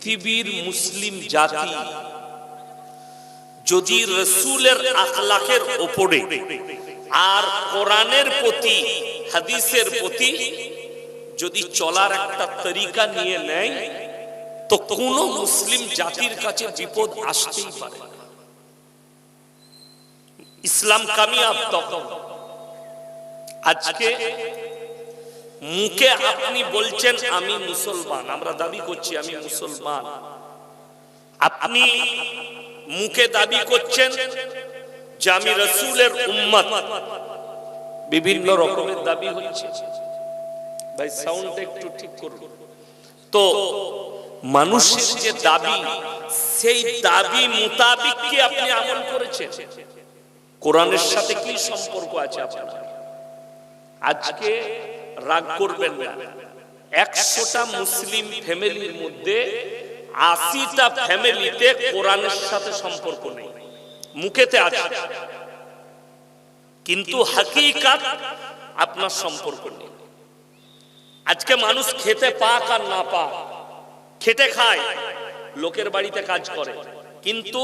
পৃথিবীর মুসলিম জাতি যদি রসুলের আখলাকের ওপরে আর কোরআনের প্রতি, হাদিসের প্রতি যদি চলার একটা তরিকা নিয়ে নেয়, তো কোন মুসলিম জাতির কাছে বিপদ আসতেই পারে। ইসলাম কামিয়াব তখন আজকে মুখে আপনি বলছেন, আমি মুসলমান। আমরা দাবি করছি, আমি মুসলমান। আপনি মুখে দাবি করছেন যে আমি রসুলের উম্মত। বিভিন্ন রকমের দাবি হচ্ছে। ভাই সাউন্ডটা একটু ঠিক করুন। তো, মানুষের যে দাবি, সেই দাবি মোতাবিক কি আপনি আমল করেছেন? কোরআনের সাথে কি সম্পর্ক আছে আপনার? আজকে রাগ করবেন না। একশোটা মুসলিম ফ্যামিলির মধ্যে আশিটা ফ্যামিলিতে কোরআনের সাথে সম্পর্ক নেই। মুখেতে আছে। কিন্তু হাকিকাত আপনার সম্পর্ক নেই। আজকে মানুষ খেতে পাক আর না পাক, খেটে খায়, লোকের বাড়িতে কাজ করে। কিন্তু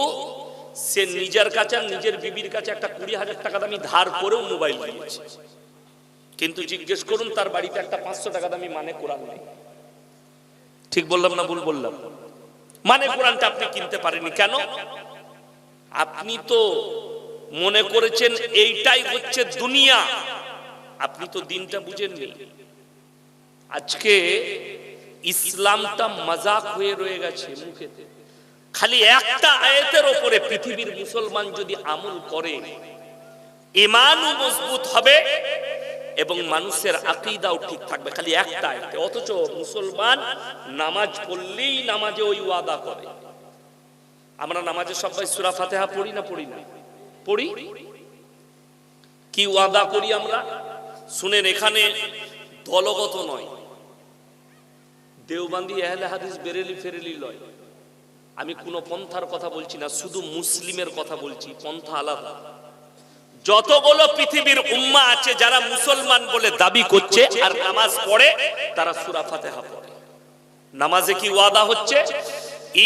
সে নিজের কাছে নিজের বিবির কাছে একটা কুড়ি হাজার টাকা দামি ধার করেও মোবাইল দিয়েছে। কিন্তু জিজ্ঞেস করুন তার বাড়িতে একটা পাঁচশো টাকা দামি মানে কোরআন নেই। ঠিক বললাম না ভুল বললাম? মানে কোরআনটা আপনি কিনতে পারেনি কেন? আপনি তো মনে করেছেন এইটাই হচ্ছে দুনিয়া। আপনি তো দিনটা বুঝেননি। আজকে ইসলামটা মজাক হয়ে রয়ে গেছে মুখেতে। খালি একটা আয়াতের ওপরে পৃথিবীর মুসলমান যদি আমল করে ইমানও মজবুত হবে এবং মানুষের আকিদাও ঠিক থাকবে, খালি একটা অথচ মুসলমান নামাজ পড়লেই নামাজে ওই ওয়াদা করে। আমরা নামাজে সবাই সূরা ফাতিহা পড়ি না পড়ি না? পড়ি? কি ওয়াদা করি আমরা? শুনেন, এখানে দলগত নয়। দেওবান্দি এহলে হাদিস বেরেলি ফেরেলি লয়। আমি কোনো পন্থার কথা বলছি না, শুধু মুসলিমের কথা বলছি, পন্থা আলাদা। যতগুলো পৃথিবীর উম্মা আছে যারা মুসলমান বলে দাবি করছে আর নামাজ পড়ে, তারা সূরা ফাতিহা পড়ে। নামাজে কি ওয়াদা হচ্ছে?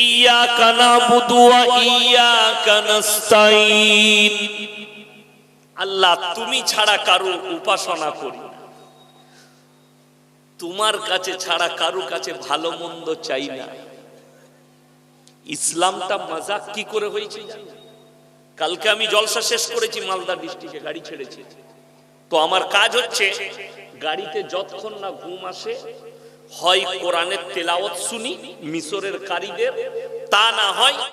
ইয়াকা নাবুদু ওয়া ইয়াকা নাস্তাইন আল্লাহ, তুমি ছাড়া কারও উপাসনা করি তোমার কাছে ছাড়া কারও কাছে ভালো মন্দ চাই না। ইসলামটা মজাক কি করে হয়েছে জানেন? কালকে আমি জলসা শেষ করেছি, মালদা ডিস্ট্রিক্টে গাড়ি ছেড়েছি। তো আমার কাজ হচ্ছে, গাড়িতে যতক্ষণ না ঘুম আসে, হয় কোরআনের তেলাওয়াত শুনি, মিশরের কারিদের, তা না হয়